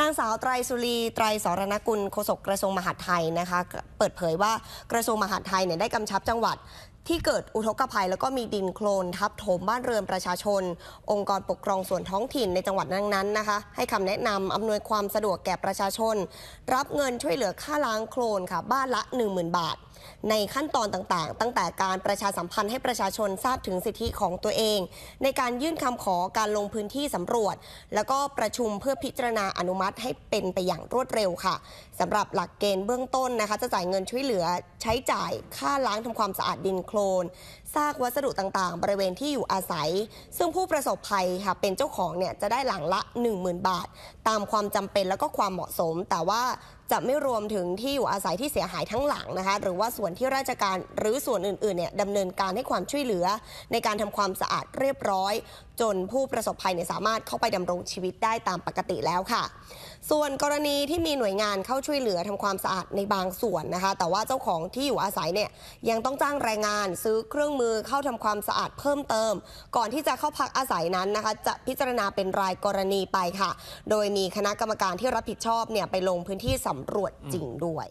นางสาวไตรสุรีไตรสรณกุลโฆษกกระทรวงมหาดไทยนะคะ เปิดเผยว่ากระทรวงมหาดไทยเนี่ยได้กำชับจังหวัดที่เกิดอุทกภัยแล้วก็มีดินโคลนทับถมบ้านเรือนประชาชน องค์กรปกครองส่วนท้องถิ่นในจังหวัดนั้นๆนะคะ ให้คำแนะนำอำนวยความสะดวกแก่ประชาชน รับเงินช่วยเหลือค่าล้างโคลนค่ะ บ้านละ 10,000 บาท ในขั้นตอนต่างๆ ตั้งแต่การประชาสัมพันธ์ให้ประชาชนทราบถึงสิทธิของตัวเอง ในการยื่นคำขอการลงพื้นที่สำรวจ แล้วก็ประชุมเพื่อพิจารณาอนุมัติให้เป็นไปอย่างรวดเร็วค่ะสำหรับหลักเกณฑ์เบื้องต้นนะคะ จะจ่ายเงินช่วยเหลือใช้จ่ายค่าล้างทำความสะอาดดินโคลนซากวัสดุต่างๆ บริเวณที่อยู่อาศัย ซึ่งผู้ประสบภัยค่ะเป็นเจ้าของเนี่ยจะได้หลังละ 10,000 บาท ตามความจำเป็นแล้วก็ความเหมาะสม แต่ว่าจะไม่รวมถึงที่อยู่อาศัยที่เสียหายทั้งหลังนะคะ หรือว่าส่วนที่ราชการหรือส่วนอื่นๆเนี่ยดำเนินการให้ความช่วยเหลือ ในการทำความสะอาดเรียบร้อย จนผู้ประสบภัยเนี่ยสามารถเข้าไปดำรงชีวิตได้ตามปกติแล้วค่ะ ส่วนกรณีที่มีหน่วยงานเข้าช่วยเหลือทำความสะอาดในบางส่วนนะคะ แต่ว่าเจ้าของที่อยู่อาศัยเนี่ยยังต้องจ้างแรงงานซื้อเครื่องมือเข้าทำความสะอาดเพิ่มเติม ก่อนที่จะเข้าพักอาศัยนั้นนะคะ จะพิจารณาเป็นรายกรณีไปค่ะ โดยมีคณะกรรมการที่รับผิดชอบเนี่ยไปลงพื้นที่สำรวจจริงด้วย